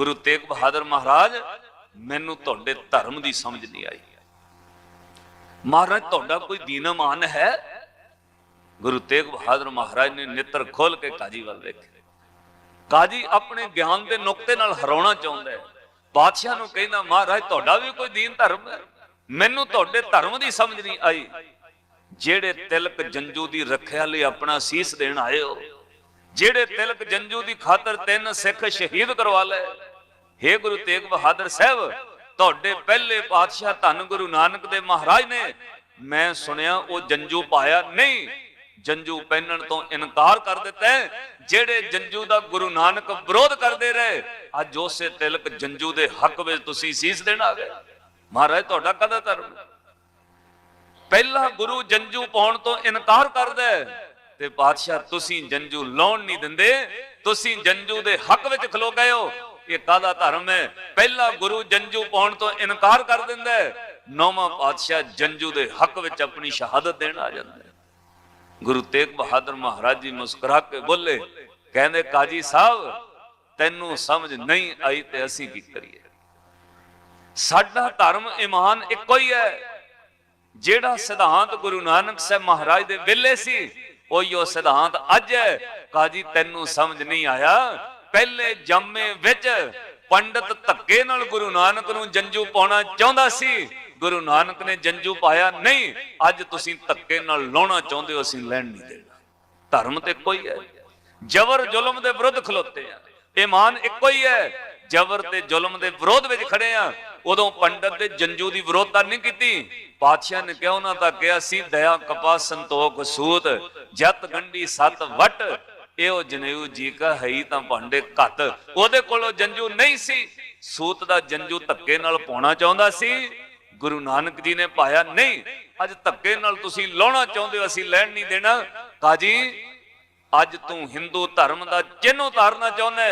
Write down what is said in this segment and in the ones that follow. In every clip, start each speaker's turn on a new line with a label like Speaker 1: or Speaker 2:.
Speaker 1: ਗੁਰੂ ਤੇਗ ਬਹਾਦਰ ਮਹਾਰਾਜ, ਮੈਨੂੰ ਤੁਹਾਡੇ ਧਰਮ ਦੀ ਸਮਝ ਨਹੀਂ ਆਈ। ਮਹਾਰਾਜ, ਤੁਹਾਡਾ ਕੋਈ ਦੀਨਮਾਨ ਹੈ? ਗੁਰੂ ਤੇਗ ਬਹਾਦਰ ਮਹਾਰਾਜ ਨੇ ਨੇਤਰ ਖੋਲ ਕੇ ਕਾਜੀ ਵੱਲ ਵੇਖਿਆ। ਕਾਜੀ ਆਪਣੇ ਗਿਆਨ ਦੇ ਨੁਕਤੇ ਨਾਲ ਹਰਾਉਣਾ ਚਾਹੁੰਦਾ ਹੈ। ਬਾਦਸ਼ਾਹ ਨੂੰ ਕਹਿੰਦਾ, ਮਹਾਰਾਜ, ਤੁਹਾਡਾ ਵੀ ਕੋਈ ਦੀਨ ਧਰਮ ਹੈ? ਮੈਨੂੰ ਤੁਹਾਡੇ ਧਰਮ ਦੀ ਸਮਝ ਨਹੀਂ ਆਈ। ਜਿਹੜੇ ਤਿਲਕ ਜੰਜੂ ਦੀ ਰੱਖਿਆ ਲਈ ਆਪਣਾ ਸੀਸ ਦੇਣ ਆਏ ਹੋ, ਜਿਹੜੇ ਤਿਲਕ ਜੰਜੂ ਦੀ ਖਾਤਰ ਤਿੰਨ ਸਿੱਖ ਸ਼ਹੀਦ ਕਰਵਾ ਲਏ हे ਗੁਰੂ ਤੇਗ ਬਹਾਦਰ ਸਾਹਿਬ, ਤੁਹਾਡੇ ਪਹਿਲੇ ਪਾਤਸ਼ਾਹ ਧੰਨ ਗੁਰੂ ਨਾਨਕ ਦੇ ਮਹਾਰਾਜ ਨੇ ਮੈਂ ਸੁਣਿਆ ਉਹ ਜੰਜੂ ਪਾਇਆ ਨਹੀਂ। ਜੰਜੂ ਪਹਿਨਣ ਤੋਂ ਇਨਕਾਰ ਕਰ ਦਿੱਤਾ ਜਿਹੜੇ ਜੰਜੂ ਦਾ ਗੁਰੂ ਨਾਨਕ ਵਿਰੋਧ ਕਰਦੇ ਰਹੇ, ਅੱਜ ਉਸੇ ਤਿਲਕ ਜੰਜੂ ਦੇ ਹੱਕ ਵਿੱਚ ਤੁਸੀਂ ਸੀਸ ਦੇਣ ਆ ਗਏ। ਮਹਾਰਾਜ, ਤੁਹਾਡਾ ਕਦਾ ਧਰਮ? ਹੈ? ਪਹਿਲਾ ਗੁਰੂ ਜੰਜੂ ਪਾਉਣ ਤੋਂ ਇਨਕਾਰ ਕਰਦਾ ਤੇ ਪਾਤਸ਼ਾਹ, ਤੁਸੀਂ ਜੰਜੂ ਲਾਉਣ ਨਹੀਂ ਦਿੰਦੇ, ਤੁਸੀਂ ਜੰਜੂ ਦੇ ਹੱਕ ਵਿੱਚ ਖਲੋ ਗਏ ਹੋ। ਇਹ ਕਾਦਾ ਧਰਮ ਹੈ। ਪਹਿਲਾ ਗੁਰੂ ਜੰਜੂ ਪਾਉਣ ਤੋਂ ਇਨਕਾਰ ਕਰ ਦਿੰਦਾ ਹੈ। ਨੌਵਾਂ ਪਾਤਸ਼ਾਹ ਜੰਜੂ ਦੇ ਹੱਕ ਵਿੱਚ ਆਪਣੀ ਸ਼ਹਾਦਤ ਦੇਣ ਆ ਜਾਂਦਾ ਹੈ। ਗੁਰੂ ਤੇਗ ਬਹਾਦਰ ਮਹਾਰਾਜ ਜੀ ਮੁਸਕਰਾ ਕੇ ਬੋਲੇ, ਕਹਿੰਦੇ, ਕਾਜੀ ਸਾਹਿਬ, ਤੈਨੂੰ ਸਮਝ ਨਹੀਂ ਆਈ ਤੇ ਅਸੀਂ ਕੀ ਕਰੀਏ? ਸਾਡਾ ਧਰਮ ਇਮਾਨ ਇੱਕੋ ਹੀ ਹੈ। ਜਿਹੜਾ ਸਿਧਾਂਤ ਗੁਰੂ ਨਾਨਕ ਸਾਹਿਬ ਮਹਾਰਾਜ ਦੇ ਵੇਲੇ ਸੀ, ਉਹੀ ਉਹ ਸਿਧਾਂਤ ਅੱਜ ਹੈ। ਕਾਜੀ, ਤੈਨੂੰ ਸਮਝ ਨਹੀਂ ਆਇਆ ਪਹਿਲੇ ਜੰਮੇ ਵਿੱਚ ਪੰਡਤ ਧੱਕੇ ਨਾਲ ਗੁਰੂ ਨਾਨਕ ਨੂੰ ਜੰਜੂ ਪਾਉਣਾ ਚਾਹੁੰਦਾ ਸੀ। ਗੁਰੂ ਨਾਨਕ ਨੇ ਜੰਜੂ ਪਾਇਆ, ਨਹੀਂ, ਅੱਜ ਤੁਸੀਂ ਧੱਕੇ ਨਾਲ ਲਾਉਣਾ ਚਾਹੁੰਦੇ ਹੋ, ਅਸੀਂ ਲੈਣ ਨਹੀਂ ਦੇਣਾ। ਧਰਮ ਤੇ ਕੋਈ ਹੈ ਜ਼ਬਰ ਜ਼ੁਲਮ ਦੇ ਵਿਰੁੱਧ ਖਲੋਤੇ ਆ। ਇਮਾਨ ਇੱਕੋ ਹੀ ਹੈ। ਜ਼ਬਰ ਤੇ ਜ਼ੁਲਮ ਦੇ ਵਿਰੋਧ ਵਿੱਚ ਖੜੇ ਆ। ਉਦੋਂ ਪੰਡਤ ਦੇ ਜੰਜੂ ਦੀ ਵਿਰੋਧਤਾ ਨਹੀਂ ਕੀਤੀ। ਪਾਤਸ਼ਾਹ ਨੇ ਕਿਹਾ, ਉਹਨਾਂ ਦਾ ਕਿਹਾ ਸੀ, ਦਇਆ ਕਪਾ ਸੰਤੋਖ, ਸੂਤ, ਜਤ, ਗੰਢੀ, ਸਤ, ਵਟ ਉਹ ਜਨੇਊ ਜੀ ਕਾ ਹੈ ਤਾਂ ਭਾਂਡੇ ਘੱਟ। ਉਹਦੇ ਕੋਲੋਂ ਜੰਜੂ ਨਹੀਂ ਸੀ। ਸੂਤ ਦਾ ਜੰਜੂ ਧੱਕੇ ਨਾਲ ਪਾਉਣਾ ਚਾਹੁੰਦਾ ਸੀ। ਗੁਰੂ ਨਾਨਕ ਜੀ ਨੇ ਪਾਇਆ ਨਹੀਂ। ਅੱਜ ਧੱਕੇ ਨਾਲ ਤੁਸੀਂ ਲਾਉਣਾ ਚਾਹੁੰਦੇ ਹੋ, ਅਸੀਂ ਲੈਣ ਨਹੀਂ ਦੇਣਾ। ਕਾਜੀ, ਅੱਜ ਤੂੰ ਹਿੰਦੂ ਧਰਮ ਦਾ ਚਿੰਨ੍ਹ ਉਤਾਰਨਾ ਚਾਹੁੰਦਾ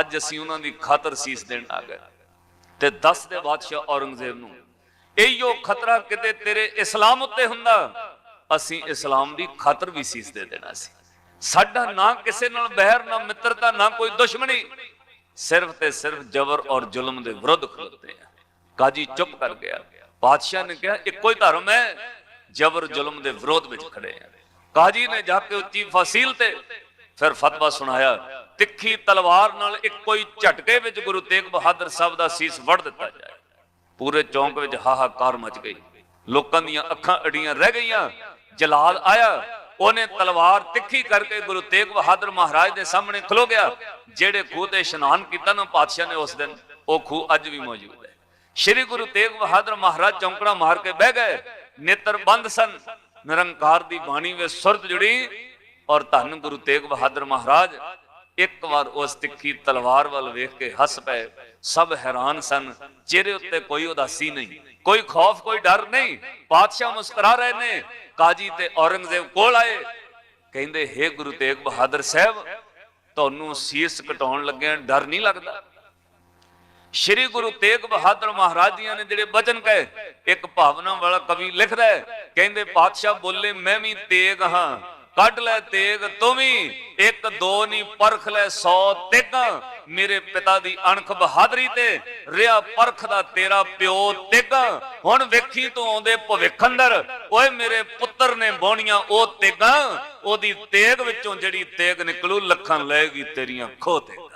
Speaker 1: ਅੱਜ ਅਸੀਂ ਉਹਨਾਂ ਦੀ ਖਾਤਰ ਸੀਸ ਦੇਣ ਆ ਗਏ। ਤੇ 10 ਦੇ ਬਾਦਸ਼ਾਹ ਔਰੰਗਜ਼ੇਬ ਨੂੰ ਇਹੋ ਖਤਰਾ ਕਿਤੇ ਤੇਰੇ ਇਸਲਾਮ ਉੱਤੇ ਹੁੰਦਾ। ਅਸੀਂ ਇਸਲਾਮ ਦੀ ਖਾਤਰ ਵੀ ਸੀਸ ਦੇ ਦੇਣਾ ਸੀ। ਸਾਡਾ ਨਾ ਕਿਸੇ ਨਾਲ ਬਹਿਰ, ਨਾ ਮਿੱਤਰਤਾ, ਨਾ ਕੋਈ ਦੁਸ਼ਮਣੀ। ਸਿਰਫ ਤੇ ਸਿਰਫ ਜ਼ਬਰ ਔਰ ਜ਼ੁਲਮ ਦੇ ਵਿਰੁੱਧ ਖਲੋਤੇ ਆ। ਕਾਜੀ ਚੁੱਪ ਕਰ ਗਿਆ। ਬਾਦਸ਼ਾਹ ਨੇ ਕਿਹਾ, ਇੱਕੋ ਹੀ ਧਰਮ ਹੈ, ਜ਼ਬਰ ਜ਼ੁਲਮ ਦੇ ਵਿਰੋਧ ਵਿੱਚ ਖੜੇ ਆ। ਕਾਜੀ ਨੇ ਜਾ ਕੇ ਉੱਚੀ ਫਸੀਲ ਤੇ ਫਿਰ ਫਤਵਾ ਸੁਣਾਇਆ, ਤਿੱਖੀ ਤਲਵਾਰ ਨਾਲ ਇੱਕੋ ਹੀ ਝਟਕੇ ਵਿੱਚ ਗੁਰੂ ਤੇਗ ਬਹਾਦਰ ਸਾਹਿਬ ਦਾ ਸੀਸ ਵੜ ਦਿੱਤਾ ਜਾਏ। ਪੂਰੇ ਚੌਂਕ ਵਿੱਚ ਹਾਹਾਕਾਰ ਮਚ ਗਈ। ਲੋਕਾਂ ਦੀਆਂ ਅੱਖਾਂ ਅੜੀਆਂ ਰਹਿ ਗਈਆਂ। ਜਲਾਲ ਆਇਆ। ਉਹਨੇ ਤਲਵਾਰ ਤਿੱਖੀ ਕਰਕੇ ਗੁਰੂ ਤੇਗ ਬਹਾਦਰ ਮਹਾਰਾਜ ਦੇ ਸਾਹਮਣੇ ਖਲੋ ਗਿਆ। ਜਿਹੜੇ ਖੂਹ ਤੇ ਇਸ਼ਨਾਨ ਕੀਤਾ ਨਾ ਪਾਤਸ਼ਾਹ ਨੇ ਉਸ ਦਿਨ, ਉਹ ਖੂਹ ਅੱਜ ਵੀ ਮੌਜੂਦ ਹੈ। ਸ਼੍ਰੀ ਗੁਰੂ ਤੇਗ ਬਹਾਦਰ ਮਹਾਰਾਜ ਚੌਂਕੜਾ ਮਾਰ ਕੇ ਬਹਿ ਗਏ। ਨੇਤਰ ਬੰਦ ਸਨ। ਨਿਰੰਕਾਰ ਦੀ ਬਾਣੀ ਵਿੱਚ ਸੁਰਤ ਜੁੜੀ ਔਰ ਧੰਨ ਗੁਰੂ ਤੇਗ ਬਹਾਦਰ ਮਹਾਰਾਜ, ਇੱਕ ਵਾਰ ਉਸ ਤਿੱਖੀ ਤਲਵਾਰ ਵੱਲ ਵੇਖ ਕੇ ਹੱਸ ਪਏ। ਸਭ ਹੈਰਾਨ ਸਨ। ਚਿਹਰੇ ਉੱਤੇ ਕੋਈ ਉਦਾਸੀ ਨਹੀਂ। ਕੋਈ ਖੌਫ, ਕੋਈ ਡਰ ਨਹੀਂ। ਪਾਤਸ਼ਾਹ ਮੁਸਕਰਾ ਰਹੇ ਨੇ। ਕਾਜੀ ਤੇ ਔਰੰਗਜ਼ੇਬ ਕੋਲ ਆਏ। ਕਹਿੰਦੇ हे ਗੁਰੂ ਤੇਗ ਬਹਾਦਰ ਸਾਹਿਬ, ਤੁਹਾਨੂੰ ਸੀਸ ਕਟਾਉਣ ਲੱਗਿਆਂ ਡਰ ਨਹੀਂ ਲੱਗਦਾ? ਸ਼੍ਰੀ ਗੁਰੂ ਤੇਗ ਬਹਾਦਰ ਮਹਾਰਾਜ ਜੀਆਂ ਨੇ ਜਿਹੜੇ ਬਚਨ ਕਹੇ, ਇੱਕ ਭਾਵਨਾ ਵਾਲਾ ਕਵੀ ਲਿਖਦਾ ਹੈ। ਕਹਿੰਦੇ ਪਾਤਸ਼ਾਹ ਬੋਲੇ, ਮੈਂ ਵੀ ਤੇਗ ਹਾਂ। ਕੱਢ ਲੈ ਤੇਗ, ਤੂੰ ਵੀ ਇੱਕ, ਦੋ ਨਹੀਂ, ਪਰਖ ਲੈ 100 ਤੇਗਾਂ। ਮੇਰੇ ਪਿਤਾ ਦੀ ਅਣਖ ਬਹਾਦਰੀ ਤੇ ਰਿਆ ਪਰਖ ਦਾ ਤੇਰਾ ਪਿਓ ਤੇਗਾਂ। ਹੁਣ ਵੇਖੀ ਤੂੰ ਆਉਂਦੇ ਭਵਿੱਖ ਅੰਦਰ ਓਏ ਮੇਰੇ ਪੁੱਤਰ ਨੇ ਬੋਣੀਆਂ ਉਹ ਤੇਗਾਂ। ਉਹਦੀ ਤੇਗ ਵਿੱਚੋਂ ਜਿਹੜੀ ਤੇਗ ਨਿਕਲੂ, ਲੱਖਾਂ ਲੈਗੀ ਤੇਰੀਆਂ ਖੋ ਤੇਗਾਂ।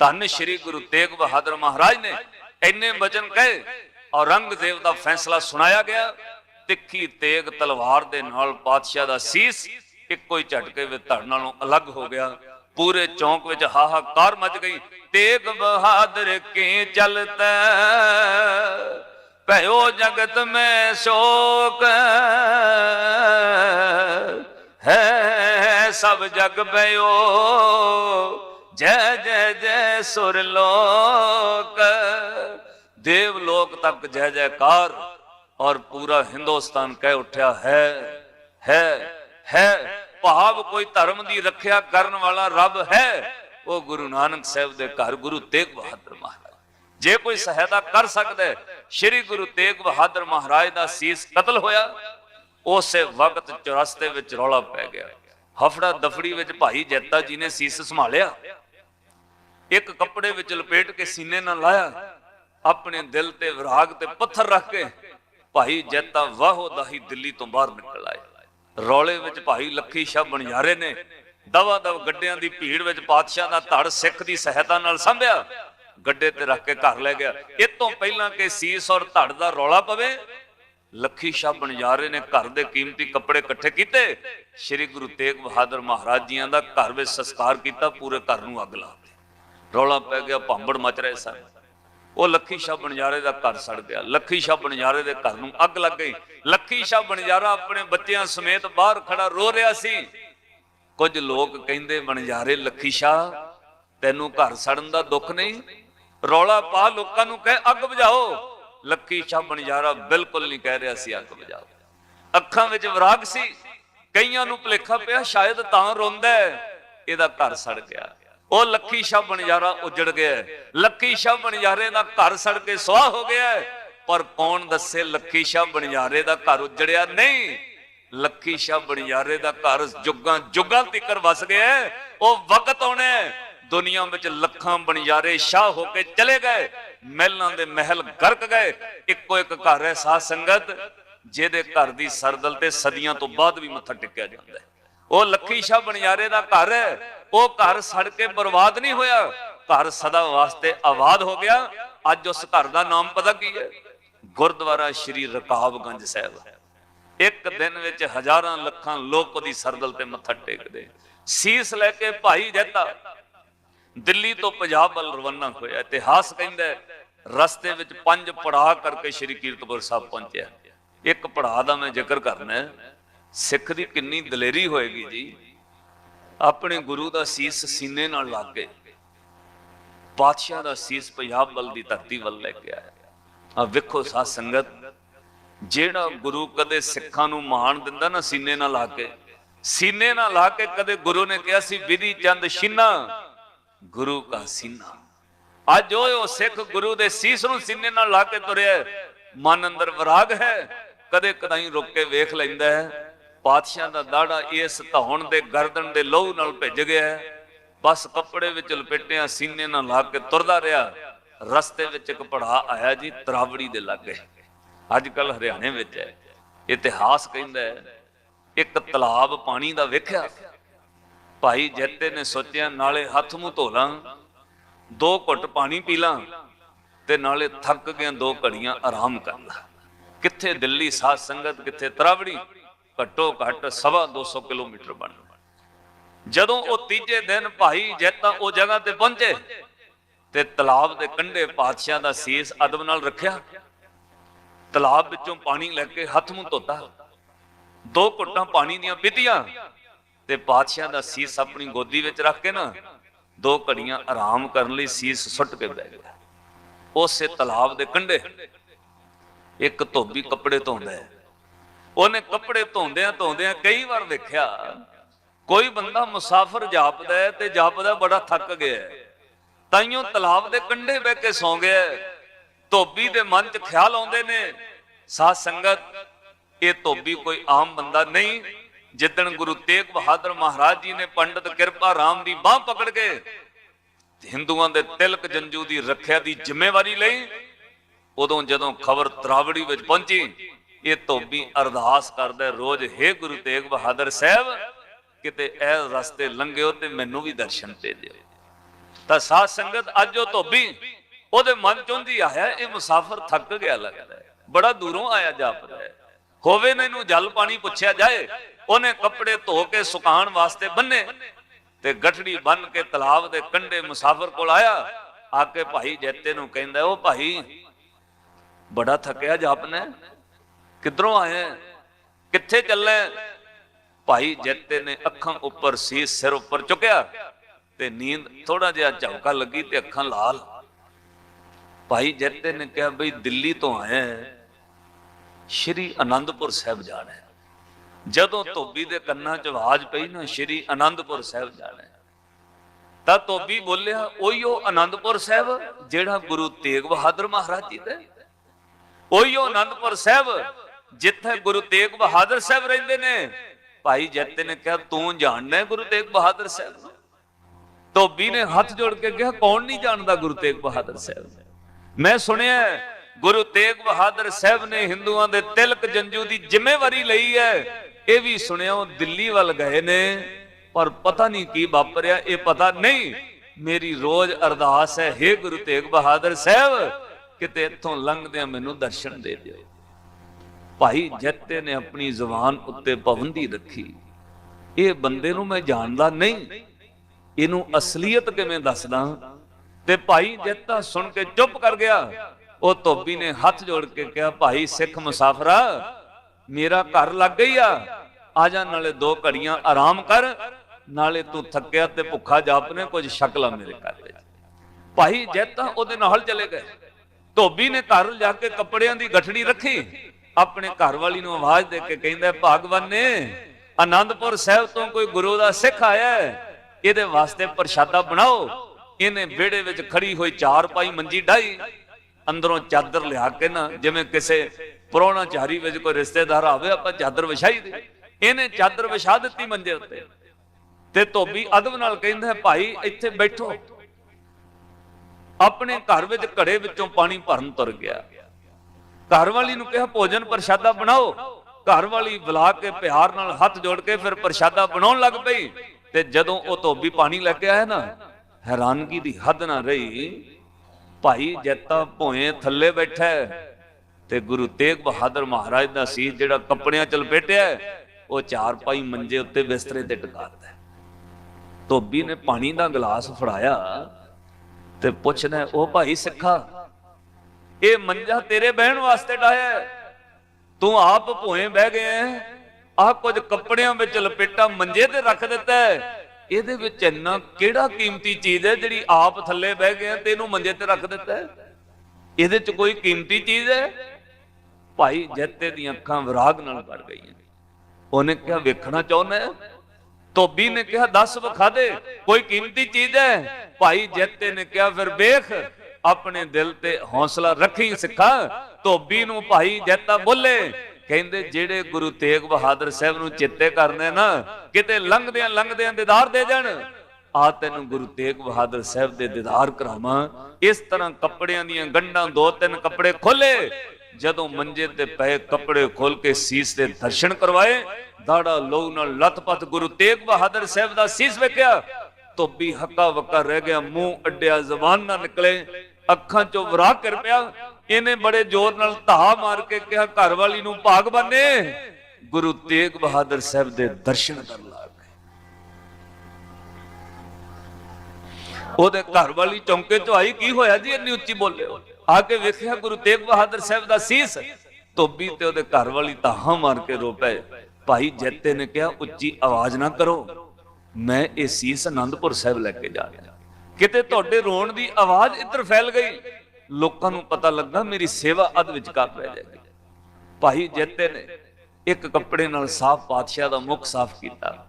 Speaker 1: ਧੰਨ ਸ਼੍ਰੀ ਗੁਰੂ ਤੇਗ ਬਹਾਦਰ ਮਹਾਰਾਜ ਨੇ ਇੰਨੇ ਵਚਨ ਕਹੇ। ਔਰੰਗਜ਼ੇਬ ਦਾ ਫੈਸਲਾ ਸੁਣਾਇਆ ਗਿਆ। ਤਿੱਖੀ ਤੇਗ ਤਲਵਾਰ ਦੇ ਨਾਲ ਪਾਤਸ਼ਾਹ ਦਾ ਸੀਸ ਇੱਕੋ ਹੀ ਝਟਕੇ ਵਿੱਚ ਧੜ ਨਾਲੋਂ ਅਲੱਗ ਹੋ ਗਿਆ। ਪੂਰੇ ਚੌਂਕ ਵਿੱਚ ਹਾਹਾਕਾਰ ਮਚ ਗਈ। ਤੇਗ ਬਹਾਦਰ ਕੇ ਚਲਤਾ ਭਇਓ ਜਗਤ ਮੈਂ ਸ਼ੋਕ ਹੈ। ਸਭ ਜਗ ਭਇਓ। ਜੈ ਜੈ ਜੈ ਸੁਰ ਲੋਕ। ਦੇਵ ਲੋਕ ਤੱਕ ਜੈ ਜੈਕਾਰ ਔਰ ਪੂਰਾ ਹਿੰਦੁਸਤਾਨ ਕਹਿ ਉੱਠਿਆ ਹੈ ਹੈ ਹੈ। ਭਾਵ ਕੋਈ ਧਰਮ ਦੀ ਰੱਖਿਆ ਕਰਨ ਵਾਲਾ ਰੱਬ ਹੈ, ਉਹ ਗੁਰੂ ਨਾਨਕ ਸਾਹਿਬ ਦੇ ਘਰ ਗੁਰੂ ਤੇਗ ਬਹਾਦਰ ਮਹਾਰਾਜ। ਜੇ ਕੋਈ ਸਹਾਇਤਾ ਕਰ ਸਕਦਾ ਹੈ, ਸ਼੍ਰੀ ਗੁਰੂ ਤੇਗ ਬਹਾਦਰ ਮਹਾਰਾਜ ਦਾ ਸੀਸ ਕਤਲ ਹੋਇਆ, ਉਸੇ ਵਕਤ ਚੁਰਸਤੇ ਵਿੱਚ ਰੌਲਾ ਪੈ ਗਿਆ। ਹਫੜਾ ਦਫੜੀ ਵਿੱਚ ਭਾਈ ਜੈਤਾ ਜੀ ਨੇ ਸੀਸ ਸੰਭਾਲਿਆ। ਇੱਕ ਕੱਪੜੇ ਵਿੱਚ ਲਪੇਟ ਕੇ ਸੀਨੇ ਨਾਲ ਲਾਇਆ। ਆਪਣੇ ਦਿਲ ਤੇ ਵਿਰਾਗ ਤੇ ਪੱਥਰ ਰੱਖ ਕੇ ਭਾਈ ਜੈਤਾ ਵਾਹੋ ਦਾਹੀ ਦਿੱਲੀ ਤੋਂ ਬਾਹਰ ਨਿਕਲ ਆਏ ਰੌਲੇ ਵਿੱਚ ਭਾਈ ਲੱਖੀ ਸ਼ਾਹ ਬਣਿਆਰੇ ਨੇ। ਦਵਾ ਦਵ ਗੱਡਿਆਂ ਦੀ ਭੀੜ ਵਿੱਚ ਪਾਤਸ਼ਾਹ ਦਾ ਧੜ ਸਿੱਖ ਦੀ ਸਹਾਇਤਾ ਨਾਲ ਸੰਭਿਆ। ਗੱਡੇ ਤੇ ਰੱਖ ਕੇ ਘਰ ਲੈ ਗਿਆ। ਇਹ ਤੋਂ ਪਹਿਲਾਂ ਕਿ ਸੀਸ ਔਰ ਧੜ ਦਾ ਰੌਲਾ ਪਵੇ, ਲੱਖੀ ਸ਼ਾਹ ਬਣਜਾਰੇ ਨੇ ਘਰ ਦੇ ਕੀਮਤੀ ਕੱਪੜੇ ਇਕੱਠੇ ਕੀਤੇ। ਸ੍ਰੀ ਗੁਰੂ ਤੇਗ ਬਹਾਦਰ ਮਹਾਰਾਜ ਜੀਆਂ ਦਾ ਘਰ ਵਿੱਚ ਸੰਸਕਾਰ ਕੀਤਾ, ਪੂਰੇ ਘਰ ਨੂੰ ਅੱਗ ਲਾ ਦਿੱਤੀ। ਰੌਲਾ ਪੈ ਗਿਆ, ਭਾਂਬੜ ਮਚ ਰਹੇ ਸਨ। ਉਹ ਲੱਖੀ ਸ਼ਾਹ ਬਣਜਾਰੇ ਦਾ ਘਰ ਸੜ ਗਿਆ। ਲੱਖੀ ਸ਼ਾਹ ਬਣਜਾਰੇ ਦੇ ਘਰ ਨੂੰ ਅੱਗ ਲੱਗ ਗਈ। ਲੱਖੀ ਸ਼ਾਹ ਬਣਜਾਰਾ ਆਪਣੇ ਬੱਚਿਆਂ ਸਮੇਤ ਬਾਹਰ ਖੜਾ ਰੋ ਰਿਹਾ ਸੀ। ਕੁਝ ਲੋਕ ਕਹਿੰਦੇ, ਬਣਜਾਰੇ, ਲੱਖੀ ਸ਼ਾਹ, ਤੈਨੂੰ ਘਰ ਸੜਨ ਦਾ ਦੁੱਖ ਨਹੀਂ? ਰੌਲਾ ਪਾ, ਲੋਕਾਂ ਨੂੰ ਕਹਿ, ਅੱਗ ਬੁਝਾਓ। ਲੱਖੀ ਸ਼ਾਹ ਬਣਜਾਰਾ ਬਿਲਕੁਲ ਨਹੀਂ ਕਹਿ ਰਿਹਾ ਸੀ, ਅੱਗ ਬੁਝਾਓ। ਅੱਖਾਂ ਵਿੱਚ ਵਿਰਾਗ ਸੀ। ਕਈਆਂ ਨੂੰ ਭੁਲੇਖਾ ਪਿਆ, ਸ਼ਾਇਦ ਤਾਂ ਰੋਂਦਾ ਇਹਦਾ ਘਰ ਸੜ ਗਿਆ। ਉਹ ਲੱਖੀ ਸ਼ਾਹ ਬਣਜਾਰਾ ਉਜੜ ਗਿਆ ਹੈ। ਲੱਖੀ ਸ਼ਾਹ ਬਣਜਾਰੇ ਦਾ ਘਰ ਸੜ ਕੇ ਸੁਆਹ ਹੋ ਗਿਆ ਪਰ ਕੌਣ ਦੱਸੇ ਲੱਖੀ ਸ਼ਾਹ ਬਣਜਾਰੇ ਦਾ ਘਰ ਉਜੜਿਆ ਨਹੀਂ? ਲੱਖੀ ਸ਼ਾਹ ਬਣਜਾਰੇ ਦਾ ਘਰ ਜੁਗਾਂ ਜੁਗਾਂ ਤੀਕਰ ਵਸ ਗਿਆ ਉਹ ਵਕਤ ਆਉਣਾ ਹੈ, ਦੁਨੀਆ ਵਿੱਚ ਲੱਖਾਂ ਬਣਜਾਰੇ ਸ਼ਾਹ ਹੋ ਕੇ ਚਲੇ ਗਏ। ਮਹਿਲਾਂ ਦੇ ਮਹਿਲ ਗਰਕ ਗਏ। ਇੱਕੋ ਇੱਕ ਘਰ ਹੈ ਸਾਧ ਸੰਗਤ ਜਿਹਦੇ ਘਰ ਦੀ ਸਰਦਲ ਤੇ ਸਦੀਆਂ ਤੋਂ ਬਾਅਦ ਵੀ ਮੱਥਾ ਟੇਕਿਆ ਜਾਂਦਾ ਹੈ। ਉਹ ਲੱਖੀ ਸ਼ਾਹ ਬਣਜ਼ਾਰੇ ਦਾ ਘਰ ਹੈ। ਉਹ ਘਰ ਸੜ ਕੇ ਬਰਬਾਦ ਨਹੀਂ ਹੋਇਆ। ਘਰ ਸਦਾ ਵਾਸਤੇ ਆਬਾਦ ਹੋ ਗਿਆ। ਅੱਜ ਉਸ ਘਰ ਦਾ ਨਾਮ ਪਤਾ ਕੀ ਹੈ? ਗੁਰਦੁਆਰਾ ਸ਼੍ਰੀ ਰਕਾਬਗੰਜ ਸਾਹਿਬ। ਇੱਕ ਦਿਨ ਵਿੱਚ ਹਜ਼ਾਰਾਂ ਲੱਖਾਂ ਲੋਕ ਉਹਦੀ ਸਰਦਲ ਤੇ ਮੱਥਾ ਟੇਕਦੇ। ਸੀਸ ਲੈ ਕੇ ਭਾਈ ਜੈਤਾ ਦਿੱਲੀ ਤੋਂ ਪੰਜਾਬ ਵੱਲ ਰਵਾਨਾ ਹੋਇਆ। ਇਤਿਹਾਸ ਕਹਿੰਦਾ ਰਸਤੇ ਵਿੱਚ ਪੰਜ ਪੜਾਅ ਕਰਕੇ ਸ਼੍ਰੀ ਕੀਰਤਪੁਰ ਸਾਹਿਬ ਪਹੁੰਚਿਆ। ਇੱਕ ਪੜਾਅ ਦਾ ਮੈਂ ਜ਼ਿਕਰ ਕਰਨਾ ਸਿੱਖ ਦੀ ਕਿੰਨੀ ਦਲੇਰੀ ਹੋਏਗੀ ਜੀ। ਆਪਣੇ ਗੁਰੂ ਦਾ ਸੀਸ ਸੀਨੇ ਨਾਲ ਲਾ ਕੇ ਪਾਤਸ਼ਾਹ ਦਾ ਸੀਸ ਪੰਜਾਬ ਵੱਲ ਦੀ ਧਰਤੀ ਵੱਲ ਲੈ ਕੇ ਆਇਆ। ਆ ਵੇਖੋ ਸਾਧ ਸੰਗਤ, ਜਿਹੜਾ ਗੁਰੂ ਕਦੇ ਸਿੱਖਾਂ ਨੂੰ ਮਾਣ ਦਿੰਦਾ ਨਾ ਸੀਨੇ ਨਾਲ ਲਾ ਕੇ, ਸੀਨੇ ਨਾਲ ਲਾ ਕੇ ਕਦੇ ਗੁਰੂ ਨੇ ਕਿਹਾ ਸੀ, ਵਿਧੀ ਚੰਦ ਛਿੰਨਾ, ਗੁਰੂ ਕਾ ਸੀਨਾ। ਅੱਜ ਉਹ ਸਿੱਖ ਗੁਰੂ ਦੇ ਸੀਸ ਨੂੰ ਸੀਨੇ ਨਾਲ ਲਾ ਕੇ ਤੁਰਿਆ ਮਨ ਅੰਦਰ ਵਿਰਾਗ ਹੈ, ਕਦੇ ਕਦਾਈ ਰੁੱਕ ਕੇ ਵੇਖ ਲੈਂਦਾ ਹੈ। ਪਾਤਸ਼ਾਹ ਦਾ ਦਾੜਾ ਇਸ ਧੌਣ ਦੇ ਗਰਦਨ ਦੇ ਲਹੂ ਨਾਲ ਭਿੱਜ ਗਿਆ ਬਸ ਕੱਪੜੇ ਵਿੱਚ ਲਪੇਟਿਆ ਸੀਨੇ ਨਾਲ ਲਾ ਕੇ ਤੁਰਦਾ ਰਿਹਾ। ਰਸਤੇ ਵਿੱਚ ਇੱਕ ਪੜਾ ਆਇਆ ਜੀ, ਤਰਾਵੜੀ ਦੇ ਲਾਗੇ। ਅੱਜ ਕੱਲ ਹਰਿਆਣੇ ਵਿੱਚ ਹੈ। ਇਤਿਹਾਸ ਕਹਿੰਦਾ ਇੱਕ ਤਲਾਬ ਪਾਣੀ ਦਾ ਵੇਖਿਆ। ਭਾਈ ਜੱਤੇ ਨੇ ਸੋਚਿਆ, ਨਾਲੇ ਹੱਥ ਮੂੰਹ ਧੋ ਲਾਂ, ਦੋ ਘੁੱਟ ਪਾਣੀ ਪੀ ਲਾਂ ਤੇ ਨਾਲੇ ਥੱਕ ਗਿਆ ਦੋ ਘੜੀਆਂ ਆਰਾਮ ਕਰ ਲਾਂ। ਕਿੱਥੇ ਦਿੱਲੀ ਸਾਧ ਸੰਗਤ, ਕਿੱਥੇ ਤਰਾਵੜੀ? ਘੱਟੋ ਘੱਟ ਸਵਾ 200 ਕਿਲੋਮੀਟਰ ਬਣ। ਜਦੋਂ ਉਹ ਤੀਜੇ ਦਿਨ ਭਾਈ ਜੈਤਾ ਉਹ ਜਗ੍ਹਾ ਤੇ ਪਹੁੰਚੇ, ਤੇ ਤਲਾਬ ਦੇ ਕੰਢੇ ਪਾਤਸ਼ਾਹ ਦਾ ਸੀਸ ਅਦਬ ਨਾਲ ਰੱਖਿਆ। ਤਲਾਬ ਵਿੱਚੋਂ ਪਾਣੀ ਲੈ ਕੇ ਹੱਥ ਮੂੰਹ ਧੋਤਾ। ਦੋ ਘੁੱਟਾਂ ਪਾਣੀ ਦੀਆਂ ਪੀਤੀਆਂ, ਤੇ ਪਾਤਸ਼ਾਹ ਦਾ ਸੀਸ ਆਪਣੀ ਗੋਦੀ ਵਿੱਚ ਰੱਖ ਕੇ ਨਾ, ਦੋ ਘੜੀਆਂ ਆਰਾਮ ਕਰਨ ਲਈ ਸੀਸ ਸੁੱਟ ਕੇ ਬਹਿ ਗਿਆ। ਉਸੇ ਤਲਾਬ ਦੇ ਕੰਢੇ ਇੱਕ ਧੋਬੀ ਕੱਪੜੇ ਧੋਂਦਾ ਹੈ। ਉਹਨੇ ਕੱਪੜੇ ਧੋਂਦਿਆਂ ਧੋਂਦਿਆਂ ਕਈ ਵਾਰ ਵੇਖਿਆ, ਕੋਈ ਬੰਦਾ ਮੁਸਾਫਰ ਜਾਪਦਾ ਹੈ ਤੇ ਜਾਪਦਾ ਬੜਾ ਥੱਕ ਗਿਆ ਹੈ। ਤਾਈਓ ਤਲਾਬ ਦੇ ਕੰਢੇ ਬਹਿ ਕੇ ਸੌਂ ਗਿਆ ਧੋਬੀ ਦੇ ਮਨ 'ਚ ਖਿਆਲ ਆਉਂਦੇ ਨੇ, ਸਾਧ ਸੰਗਤ, ਇਹ ਧੋਬੀ ਕੋਈ ਆਮ ਬੰਦਾ ਨਹੀਂ। ਜਿੱਦਣ ਗੁਰੂ ਤੇਗ ਬਹਾਦਰ ਮਹਾਰਾਜ ਜੀ ਨੇ ਪੰਡਤ ਕਿਰਪਾ ਰਾਮ ਦੀ ਬਾਹ ਪਕੜ ਕੇ ਹਿੰਦੂਆਂ ਦੇ ਤਿਲਕ ਜੰਜੂ ਦੀ ਰੱਖਿਆ ਦੀ ਜ਼ਿੰਮੇਵਾਰੀ ਲਈ, ਉਦੋਂ ਜਦੋਂ ਖਬਰ ਤਰਾਵੜੀ ਵਿੱਚ ਪਹੁੰਚੀ ਇਹ ਧੋਬੀ ਅਰਦਾਸ ਕਰਦਾ ਰੋਜ਼, ਹੇ ਗੁਰੂ ਤੇਗ ਬਹਾਦਰ ਸਾਹਿਬ, ਕਿਤੇ ਇਹ ਰਸਤੇ ਲੰਘਿਓ ਤੇ ਮੈਨੂੰ ਵੀ ਦਰਸ਼ਨ ਦੇ ਦਿਓ। ਤਾਂ ਸਾਧ ਸੰਗਤ ਅੱਜ ਉਹ ਧੋਬੀ ਉਹਦੇ ਮਨ ਚੋਂ ਦੀ ਆਇਆ ਇਹ ਮੁਸਾਫਰ ਥੱਕ ਗਿਆ ਲੱਗਦਾ ਬੜਾ ਦੂਰੋਂ ਆਇਆ ਜਾਪਦਾ ਹੋਵੇ ਨਾ ਇਹਨੂੰ ਜਲ ਪਾਣੀ ਪੁੱਛਿਆ ਜਾਏ, ਉਹਨੇ ਕੱਪੜੇ ਧੋ ਕੇ ਸੁਕਾਉਣ ਵਾਸਤੇ ਬੰਨੇ ਤੇ ਗਠੜੀ ਬੰਨ ਕੇ ਤਲਾਬ ਦੇ ਕੰਢੇ ਮੁਸਾਫਰ ਕੋਲ ਆਇਆ, ਆ ਕੇ ਭਾਈ ਜੈਤੇ ਨੂੰ ਕਹਿੰਦਾ, ਉਹ ਭਾਈ ਬੜਾ ਥੱਕਿਆ ਜਾਪਨੇ ਕਿੱਧਰੋਂ ਆਏ? ਕਿੱਥੇ ਚੱਲੇ? ਭਾਈ ਜੈਤੇ ਨੇ ਅੱਖਾਂ ਉੱਪਰ ਸੀ, ਸਿਰ ਉੱਪਰ ਚੁੱਕਿਆ ਤੇ ਨੀਂਦ ਥੋੜਾ ਜਿਹਾ ਝੌਕਾ ਲੱਗੀ ਤੇ ਅੱਖਾਂ ਲਾਲ। ਭਾਈ ਜੈਤੇ ਨੇ ਕਿਹਾ, ਬਈ ਦਿੱਲੀ ਤੋਂ ਆਇਆ ਸ਼੍ਰੀ ਅਨੰਦਪੁਰ ਸਾਹਿਬ ਜਾਣਾ ਜਦੋਂ ਧੋਬੀ ਦੇ ਕੰਨਾਂ 'ਚ ਆਵਾਜ਼ ਪਈ ਨਾ, ਸ਼੍ਰੀ ਅਨੰਦਪੁਰ ਸਾਹਿਬ ਜਾਣਾ ਤਾਂ ਧੋਬੀ ਬੋਲਿਆ ਉਹੀਓ ਅਨੰਦਪੁਰ ਸਾਹਿਬ ਜਿਹੜਾ ਗੁਰੂ ਤੇਗ ਬਹਾਦਰ ਮਹਾਰਾਜ ਜੀ ਦਾ ਉਹੀਓ ਅਨੰਦਪੁਰ ਸਾਹਿਬ ਜਿੱਥੇ ਗੁਰੂ ਤੇਗ ਬਹਾਦਰ ਸਾਹਿਬ ਰਹਿੰਦੇ ਨੇ, ਭਾਈ ਜੱਤੇ ਨੇ ਕਿਹਾ, ਤੂੰ ਜਾਣਦਾ ਗੁਰੂ ਤੇਗ ਬਹਾਦਰ ਸਾਹਿਬ ਨੂੰ? ਧੋਬੀ ਨੇ ਹੱਥ ਜੋੜ ਕੇ ਕਿਹਾ, ਕੌਣ ਨਹੀਂ ਜਾਣਦਾ ਗੁਰੂ ਤੇਗ ਬਹਾਦਰ ਸਾਹਿਬ? ਮੈਂ ਸੁਣਿਆ, ਗੁਰੂ ਤੇਗ ਬਹਾਦਰ ਸਾਹਿਬ ਨੇ ਹਿੰਦੂਆਂ ਦੇ ਤਿਲਕ ਜੰਜੂ ਦੀ ਜ਼ਿੰਮੇਵਾਰੀ ਲਈ ਹੈ। ਇਹ ਵੀ ਸੁਣਿਆ, ਉਹ ਦਿੱਲੀ ਵੱਲ ਗਏ ਨੇ, ਪਰ ਪਤਾ ਨਹੀਂ ਕੀ ਵਾਪਰਿਆ, ਇਹ ਪਤਾ ਨਹੀਂ। ਮੇਰੀ ਰੋਜ਼ ਅਰਦਾਸ ਹੈ हे ਗੁਰੂ ਤੇਗ ਬਹਾਦਰ ਸਾਹਿਬ, ਕਿਤੇ ਇੱਥੋਂ ਲੰਘਦਿਆਂ ਮੈਨੂੰ ਦਰਸ਼ਨ ਦੇ ਦਿਓ। ਭਾਈ ਜੱਤੇ ਨੇ ਆਪਣੀ ਜ਼ੁਬਾਨ ਉੱਤੇ ਪਾਬੰਦੀ ਰੱਖੀ। ਇਹ ਬੰਦੇ ਨੂੰ ਮੈਂ ਜਾਣਦਾ ਨਹੀਂ। ਇਹਨੂੰ ਅਸਲੀਅਤ ਕਿਵੇਂ ਦੱਸਦਾ? ਤੇ ਭਾਈ ਜੱਤਾ ਸੁਣ ਕੇ ਚੁੱਪ ਕਰ ਗਿਆ। ਉਹ ਧੋਬੀ ਨੇ ਹੱਥ ਜੋੜ ਕੇ ਕਿਹਾ, ਭਾਈ ਸਿੱਖ ਮੁਸਾਫਰਾ, ਮੇਰਾ ਘਰ ਲੱਗ ਗਈ ਆ। ਆ ਜਾ, ਨਾਲੇ ਦੋ ਘੜੀਆਂ ਆਰਾਮ ਕਰ। ਨਾਲੇ ਤੂੰ ਥੱਕਿਆ ਤੇ ਭੁੱਖਾ ਜਾਪ ਨੇ ਕੁਝ ਸ਼ਕਲਾਂ ਮੇਰੇ ਘਰ ਵਿੱਚ। ਭਾਈ ਜੈਤਾ ਉਹਦੇ ਨਾਲ ਚਲੇ ਗਏ। ਧੋਬੀ ਨੇ ਘਰ ਜਾ ਕੇ ਕੱਪੜਿਆਂ ਦੀ ਗਠੜੀ ਰੱਖੀ। ਆਪਣੇ ਘਰ ਵਾਲੀ ਨੂੰ ਆਵਾਜ਼ ਦੇ ਕੇ ਕਹਿੰਦਾ, ਭਾਗਵਾਨ ਨੇ ਆਨੰਦਪੁਰ ਸਾਹਿਬ ਤੋਂ ਕੋਈ ਗੁਰੂ ਦਾ ਸਿੱਖ ਆਇਆ ਹੈ? ਇਹਦੇ ਵਾਸਤੇ ਪ੍ਰਸ਼ਾਦਾ ਬਣਾਓ। ਇਹਨੇ ਵਿਹੜੇ ਵਿੱਚ ਖੜੀ ਹੋਈ ਚਾਰ ਪਾਈ ਮੰਜੀ ਡਾਈ ਅੰਦਰੋਂ ਚਾਦਰ ਲਿਆ ਕੇ ਨਾ, ਜਿਵੇਂ ਕਿਸੇ ਪ੍ਰਾਹੁਣਾ ਚਾਰੀ ਵਿੱਚ ਕੋਈ ਰਿਸ਼ਤੇਦਾਰ ਆਵੇ, ਆਪਾਂ ਚਾਦਰ ਵਿਛਾਈ ਦੇ। ਇਹਨੇ ਚਾਦਰ ਵਿਛਾ ਦਿੱਤੀ ਮੰਜੇ ਉੱਤੇ। ਤੇ ਧੋਬੀ ਅਦਬ ਨਾਲ ਕਹਿੰਦਾ, ਭਾਈ, ਇੱਥੇ ਬੈਠੋ। ਆਪਣੇ ਘਰ ਵਿੱਚ ਘੜੇ ਵਿੱਚੋਂ ਪਾਣੀ ਭਰਨ ਤੁਰ ਗਿਆ। ਘਰ ਵਾਲੀ ਨੂੰ ਕਿਹਾ, ਭੋਜਨ ਪ੍ਰਸ਼ਾਦਾ ਬਣਾਓ। ਘਰ ਵਾਲੀ ਬੁਲਾ ਕੇ ਪਿਆਰ ਨਾਲ ਹੱਥ ਜੋੜ ਕੇ ਫਿਰ ਪ੍ਰਸ਼ਾਦਾ ਬਣਾਉਣ ਲੱਗ ਪਈ। ਤੇ ਜਦੋਂ ਉਹ ਧੋਬੀ ਪਾਣੀ ਲੈ ਕੇ ਆਇਆ ਨਾ, ਹੈਰਾਨਗੀ ਦੀ ਹੱਦ ਨਾ ਰਹੀ। ਭਾਈ ਜੱਤਾ ਭੋਏ ਥੱਲੇ ਬੈਠਾ ਤੇ ਗੁਰੂ ਤੇਗ ਬਹਾਦਰ ਮਹਾਰਾਜ ਦਾ ਸੀ ਜਿਹੜਾ ਕੱਪੜਿਆਂ ਚ ਲਪੇਟਿਆ ਉਹ ਚਾਰ ਪਾਈ ਮੰਜੇ ਉੱਤੇ ਬਿਸਤਰੇ ਤੇ ਟਿਕਾਤਾ ਹੈ। ਧੋਬੀ ਨੇ ਪਾਣੀ ਦਾ ਗਲਾਸ ਫੜਾਇਆ ਤੇ ਪੁੱਛਣਾ ਉਹ ਭਾਈ ਸਿੱਖਾ? ਇਹ ਮੰਜਾ ਤੇਰੇ ਬਹਿਣ ਵਾਸਤੇ ਡਾਇਆ ਤੂੰ ਆਪ ਭੋਏ ਬਹਿ ਗਏ ਆ ਕੁਝ ਕੱਪੜਿਆਂ ਵਿੱਚ ਲਪੇਟਾ ਮੰਜੇ ਤੇ ਰੱਖ ਦਿੱਤਾ ਇਹਦੇ ਵਿੱਚ ਇੰਨਾ ਕਿਹੜਾ ਕੀਮਤੀ ਚੀਜ਼ ਹੈ ਜਿਹੜੀ ਆਪ ਥੱਲੇ ਬਹਿ ਗਿਆ ਤੇ ਇਹਨੂੰ ਮੰਜੇ ਤੇ ਰੱਖ ਦਿੱਤਾ ਇਹਦੇ 'ਚ ਕੋਈ ਕੀਮਤੀ ਚੀਜ਼ ਹੈ? ਭਾਈ ਜੱਤੇ ਦੀਆਂ ਅੱਖਾਂ ਵਿਰਾਗ ਨਾਲ ਭਰ ਗਈਆਂ। ਉਹਨੇ ਕਿਹਾ, ਵੇਖਣਾ ਚਾਹੁੰਦਾ ਹੈ? ਧੋਬੀ ਨੇ ਕਿਹਾ, ਦੱਸ ਵਿਖਾ ਦੇ, ਕੋਈ ਕੀਮਤੀ ਚੀਜ਼ ਹੈ? ਭਾਈ ਜੱਤੇ ਨੇ ਕਿਹਾ, ਫਿਰ ਵੇਖ ਆਪਣੇ ਦਿਲ ਤੇ ਹੌਸਲਾ ਰੱਖੀ ਸਿੱਖਾ, ਧੋਬੀ ਨੂੰ ਭਾਈ ਜੱਤਾ ਬੋਲੇ। ਕਹਿੰਦੇ ਜਿਹੜੇ ਗੁਰੂ ਤੇਗ ਬਹਾਦਰ ਸਾਹਿਬ ਨੂੰ ਚਿੱਤੇ ਕਰਨੇ ਨਾ, ਕਿਤੇ ਲੰਘਦਿਆਂ ਲੰਘਦਿਆਂ ਦੀਦਾਰ ਦੇ ਜਾਣ। ਆ ਤੈਨੂੰ ਗੁਰੂ ਤੇਗ ਬਹਾਦਰ ਸਾਹਿਬ ਦੇ ਦੀਦਾਰ ਕਰਾਵਾਂ। ਇਸ ਤਰ੍ਹਾਂ ਕੱਪੜਿਆਂ ਦੀਆਂ ਗੰਢਾਂ, ਦੋ ਤਿੰਨ ਕੱਪੜੇ ਖੋਲੇ। ਜਦੋਂ ਮੰਜੇ ਤੇ ਪਏ ਕੱਪੜੇ ਖੋਲ ਕੇ ਸੀਸ ਦੇ ਦਰਸ਼ਨ ਕਰਵਾਏ, ਦਾੜਾ ਲੋਹ ਨਾਲ ਲੱਥਪੱਥ ਗੁਰੂ ਤੇਗ ਬਹਾਦਰ ਸਾਹਿਬ ਦਾ ਸੀਸ ਵੇਖਿਆ। ਧੋਬੀ ਹੱਕਾ ਵੱਕਾ ਰਹਿ ਗਿਆ, ਮੂੰਹ ਅੱਡਿਆ ਜ਼ਬਾਨ ਨਾ ਨਿਕਲੇ। ਅੱਖਾਂ ਚੋਂ ਵਰਾਹ ਕਰ ਪਿਆ। ਇਹਨੇ ਬੜੇ ਜ਼ੋਰ ਨਾਲ ਧਾ ਮਾਰ ਕੇ ਕਿਹਾ ਘਰ ਵਾਲੀ ਨੂੰ ਭਾਗ ਬੰਨੇ। ਗੁਰੂ ਤੇਗ ਬਹਾਦਰ ਸਾਹਿਬ ਦੇ ਦਰਸ਼ਨ ਕਰਨ ਲੱਗ ਗਏ। ਉਹਦੇ ਘਰ ਵਾਲੀ ਚੌਂਕੇ ਤੋਂ ਆਈ, ਕੀ ਹੋਇਆ ਜੀ? ਇੰਨੀ ਉੱਚੀ ਬੋਲੇ ਆ ਕੇ ਵੇਖਿਆ ਗੁਰੂ ਤੇਗ ਬਹਾਦਰ ਸਾਹਿਬ ਦਾ ਸੀਸ। ਧੋਬੀ ਤੇ ਉਹਦੇ ਘਰ ਵਾਲੀ ਤਾਹਾਂ ਮਾਰ ਕੇ ਰੋ ਪਏ। ਭਾਈ ਜੈਤੇ ਨੇ ਕਿਹਾ, ਉੱਚੀ ਆਵਾਜ਼ ਨਾ ਕਰੋ। ਮੈਂ ਇਹ ਸੀਸ ਆਨੰਦਪੁਰ ਸਾਹਿਬ ਲੈ ਕੇ ਜਾ ਰਿਹਾ। ਕਿਤੇ ਤੁਹਾਡੇ ਰੋਣ ਦੀ ਆਵਾਜ਼ ਇੱਧਰ ਫੈਲ ਗਈ। ਲੋਕਾਂ ਨੂੰ ਪਤਾ ਲੱਗਾ ਮੇਰੀ ਸੇਵਾ ਅਧ ਵਿਚਕਾਰ ਰਹਿ ਜਾਏਗੀ। ਭਾਈ ਜੱਤੇ ਨੇ ਇੱਕ ਕੱਪੜੇ ਨਾਲ ਸਾਫ਼ ਪਾਤਸ਼ਾਹ ਦਾ ਮੁਖ ਸਾਫ਼ ਕੀਤਾ।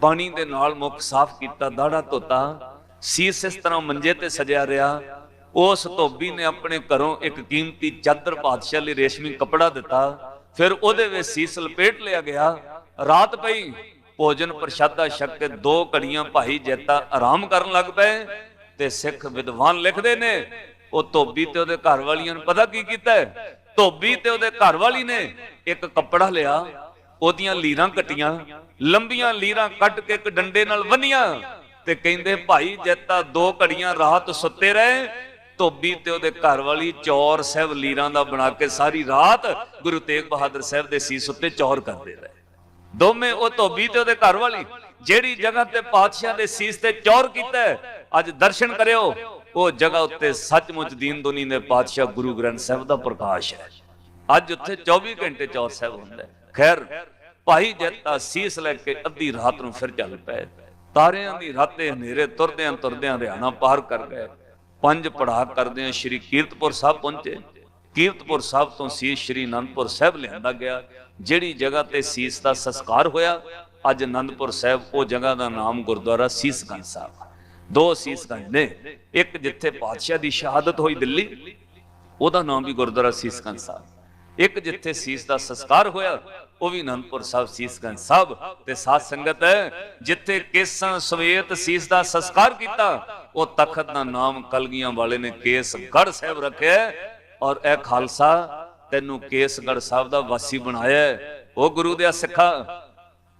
Speaker 1: ਪਾਣੀ ਦੇ ਨਾਲ ਮੁਖ ਸਾਫ਼ ਕੀਤਾ ਦਾੜਾ ਧੋਤਾ। ਸੀਸ ਇਸ ਤਰ੍ਹਾਂ ਮੰਜੇ ਤੇ ਸਜਿਆ ਰਿਹਾ। ਉਸ ਧੋਬੀ ਨੇ ਆਪਣੇ ਘਰੋਂ ਇੱਕ ਕੀਮਤੀ ਚਾਦਰ ਪਾਤਸ਼ਾਹ ਲਈ ਰੇਸ਼ਮੀ ਕੱਪੜਾ ਦਿੱਤਾ। ਫਿਰ ਉਹਦੇ ਵਿੱਚ ਸੀਸ ਲਪੇਟ ਲਿਆ ਗਿਆ। ਰਾਤ ਪਈ। ਭੋਜਨ ਪ੍ਰਸ਼ਾਦਾ ਛਕ ਕੇ ਦੋ ਘੜੀਆਂ ਭਾਈ ਜੈਤਾ ਆਰਾਮ ਕਰਨ ਲੱਗ ਪਏ ਤੇ ਸਿੱਖ ਵਿਦਵਾਨ ਲਿਖਦੇ ਨੇ, ਉਹ ਧੋਬੀ ਤੇ ਉਹਦੇ ਘਰ ਵਾਲੀਆਂ ਨੂੰ ਪਤਾ ਕੀ ਕੀਤਾ ਧੋਬੀ ਤੇ ਉਹਦੇ ਘਰ ਵਾਲੀ ਨੇ ਇੱਕ ਕੱਪੜਾ ਲਿਆ, ਉਹਦੀਆਂ ਲੀਰਾਂ ਕੱਟੀਆਂ, ਲੰਬੀਆਂ ਲੀਰਾਂ ਕੱਟ ਕੇ ਇੱਕ ਡੰਡੇ ਨਾਲ ਬੰਨੀਆਂ ਤੇ ਕਹਿੰਦੇ ਭਾਈ ਜੈਤਾ ਦੋ ਘੜੀਆਂ ਰਾਤ ਸੁੱਤੇ ਰਹੇ, ਧੋਬੀ ਤੇ ਉਹਦੇ ਘਰ ਵਾਲੀ ਚੌਰ ਸਾਹਿਬ ਲੀਰਾਂ ਦਾ ਬਣਾ ਕੇ ਸਾਰੀ ਰਾਤ ਗੁਰੂ ਤੇਗ ਬਹਾਦਰ ਸਾਹਿਬ ਦੇ ਸੀਸ ਉੱਤੇ ਚੌਰ ਕਰਦੇ ਰਹੇ। ਦੋਵੇਂ ਉਹ ਧੋਬੀ ਤੇ ਉਹਦੇ ਘਰ ਵਾਲੀ, ਜਿਹੜੀ ਜਗ੍ਹਾ ਤੇ ਪਾਤਸ਼ਾਹ ਦੇ ਸੀਸ ਤੇ ਚੌਰ ਕੀਤਾ ਅੱਜ ਦਰਸ਼ਨ ਕਰਿਓ, ਉਹ ਜਗ੍ਹਾ ਉੱਤੇ ਸੱਚਮੁੱਚ ਦੀਨ ਦੁਨੀ ਦੇ ਪਾਤਸ਼ਾਹ ਗੁਰੂ ਗ੍ਰੰਥ ਸਾਹਿਬ ਦਾ ਪ੍ਰਕਾਸ਼ ਹੈ। ਅੱਜ ਉੱਥੇ 24 ਘੰਟੇ ਚੌਰ ਸਾਹਿਬ ਹੁੰਦਾ ਖੈਰ, ਭਾਈ ਜੱਤਾ ਸੀਸ ਲੈ ਕੇ ਅੱਧੀ ਰਾਤ ਨੂੰ ਫਿਰ ਚੱਲ ਪਏ। ਤਾਰਿਆਂ ਦੀ ਰਾਤੇ ਹਨੇਰੇ ਤੁਰਦਿਆਂ ਤੁਰਦਿਆਂ ਹਰਿਆਣਾ ਪਾਰ ਕਰ ਗਏ। ਪੰਜ ਪੜਾਅ ਕਰਦਿਆਂ ਸ਼੍ਰੀ ਕੀਰਤਪੁਰ ਸਾਹਿਬ ਪਹੁੰਚੇ। ਕੀਰਤਪੁਰ ਸਾਹਿਬ ਤੋਂ ਸੀਸ ਸ਼੍ਰੀ ਅਨੰਦਪੁਰ ਸਾਹਿਬ ਲਿਆਂਦਾ ਗਿਆ। ਜਿਹੜੀ ਜਗ੍ਹਾ ਤੇ ਸੀਸ ਦਾ ਸੰਸਕਾਰ ਹੋਇਆ, ਅੱਜ ਅਨੰਦਪੁਰ ਸਾਹਿਬ, ਉਹ ਜਗ੍ਹਾ ਦਾ ਨਾਮ ਗੁਰਦੁਆਰਾ ਸੀਸਗੰਜ ਸਾਹਿਬ। ਦੋ ਸੀਸਗੰਜ ਨੇ, ਇੱਕ ਜਿੱਥੇ ਪਾਤਸ਼ਾਹ ਦੀ ਸ਼ਹਾਦਤ ਹੋਈ ਦਿੱਲੀ, ਉਹਦਾ ਨਾਮ ਵੀ ਗੁਰਦੁਆਰਾ ਸੀਸਗੰਜ ਸਾਹਿਬ। ਇੱਕ ਜਿੱਥੇ ਸੀਸ ਦਾ ਸੰਸਕਾਰ ਹੋਇਆ, ਉਹ ਵੀ ਅਨੰਦਪੁਰ ਸਾਹਿਬ ਸੀਸਗੰਜ ਸਾਹਿਬ। ਤੇ ਸਾਧ ਸੰਗਤ ਹੈ, ਜਿੱਥੇ ਕੇਸਾਂ ਸਵੇਤ ਸੀਸ ਦਾ ਸੰਸਕਾਰ ਕੀਤਾ, ਉਹ ਤਖਤ ਦਾ ਨਾਮ ਕਲਗੀਆਂ ਵਾਲੇ ਨੇ ਕੇਸਗੜ੍ਹ ਸਾਹਿਬ ਰੱਖਿਆ ਔਰ ਇਹ ਖਾਲਸਾ ਤੈਨੂੰ ਕੇਸਗੜ੍ਹ ਸਾਹਿਬ ਦਾ ਵਾਸੀ ਬਣਾਇਆ ਉਹ ਗੁਰੂ ਦੇ ਸਿੱਖਾ,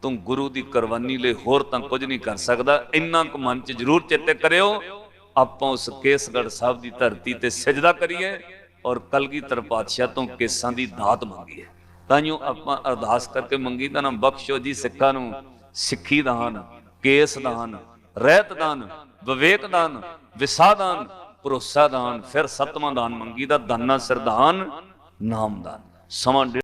Speaker 1: ਤੂੰ ਗੁਰੂ ਦੀ ਕੁਰਬਾਨੀ ਲਈ ਹੋਰ ਤਾਂ ਕੁਝ ਨਹੀਂ ਕਰ ਸਕਦਾ। ਇੰਨਾ ਕੁ ਮਨ 'ਚ ਜ਼ਰੂਰ ਚੇਤੇ ਕਰਿਓ, ਆਪਾਂ ਉਸ ਕੇਸਗੜ੍ਹ ਸਾਹਿਬ ਦੀ ਧਰਤੀ ਤੇ ਸਜਦਾ ਕਰੀਏ ਔਰ ਕਲਗੀਧਰ ਪਾਤਸ਼ਾਹ ਤੋਂ ਕੇਸਾਂ ਦੀ ਦਾਤ ਮੰਗੀਏ। ਤਾਂਯੋ ਆਪਾਂ ਅਰਦਾਸ ਕਰਕੇ ਮੰਗੀ ਤਾਂ ਨਾ, ਬਖਸ਼ੋ ਜੀ ਸਿੱਖਾਂ ਨੂੰ, ਸਿੱਖੀ ਦਾਨ, ਕੇਸ ਦਾਨ, ਰਹਿਤ ਦਾਨ, ਵਿਵੇਕ ਦਾਨ ਵਿਸਾ ਦਾਨ, ਭਰੋਸਾ ਦਾਨ, ਫਿਰ ਸਤਵਾਂ ਦਾਨ ਮੰਗੀ ਦਾ ਦਾਨਾ ਸਰਦਾਨ ਨਾਮ ਦਾਨ ਸਮਾਂ